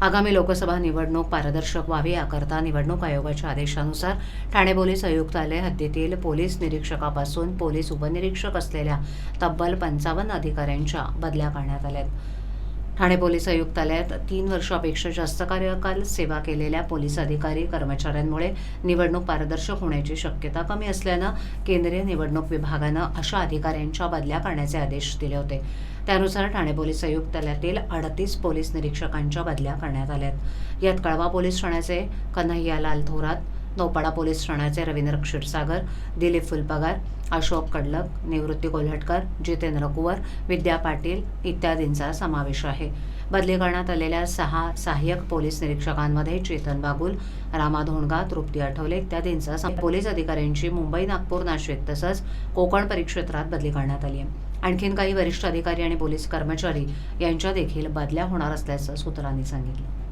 आगामी लोकसभा निवडणूक पारदर्शक व्हावी याकरता निवडणूक आयोगाच्या आदेशानुसार ठाणे पोलीस आयुक्तालय हद्दीतील पोलीस निरीक्षकापासून पोलीस उपनिरीक्षक असलेल्या तब्बल पंचावन्न अधिकाऱ्यांच्या बदल्या करण्यात आल्या आहेत ठाणे पोलीस आयुक्तालयात तीन वर्षापेक्षा जास्त कार्यकाल सेवा केलेल्या पोलीस अधिकारी कर्मचाऱ्यांमुळे निवडणूक पारदर्शक होण्याची शक्यता कमी असल्यानं केंद्रीय निवडणूक विभागानं अशा अधिकाऱ्यांच्या बदल्या करण्याचे आदेश दिले होते. त्यानुसार ठाणे पोलीस आयुक्तालयातील अडतीस पोलीस निरीक्षकांच्या बदल्या करण्यात आल्या आहेत यात कळवा पोलीस ठाण्याचे कन्हैयालाल थोरात नौपाडा पोलीस ठाण्याचे रवींद्र क्षीरसागर दिलीप फुलपगार अशोक कडलक निवृत्ती कोल्हटकर जितेंद्र कुवर विद्या पाटील इत्यादींचा समावेश आहे. बदली करण्यात आलेल्या सहा सहाय्यक पोलीस निरीक्षकांमध्ये चेतन बागुल रामा धोंडगा तृप्ती आठवले इत्यादींचा पोलीस अधिकाऱ्यांची मुंबई नागपूर नाशिक तसंच कोकण परिक्षेत्रात बदली करण्यात आली आहे. आणखीन काही वरिष्ठ अधिकारी आणि पोलीस कर्मचारी यांच्या देखील बदल्या होणार असल्याचं सूत्रांनी सांगितलं.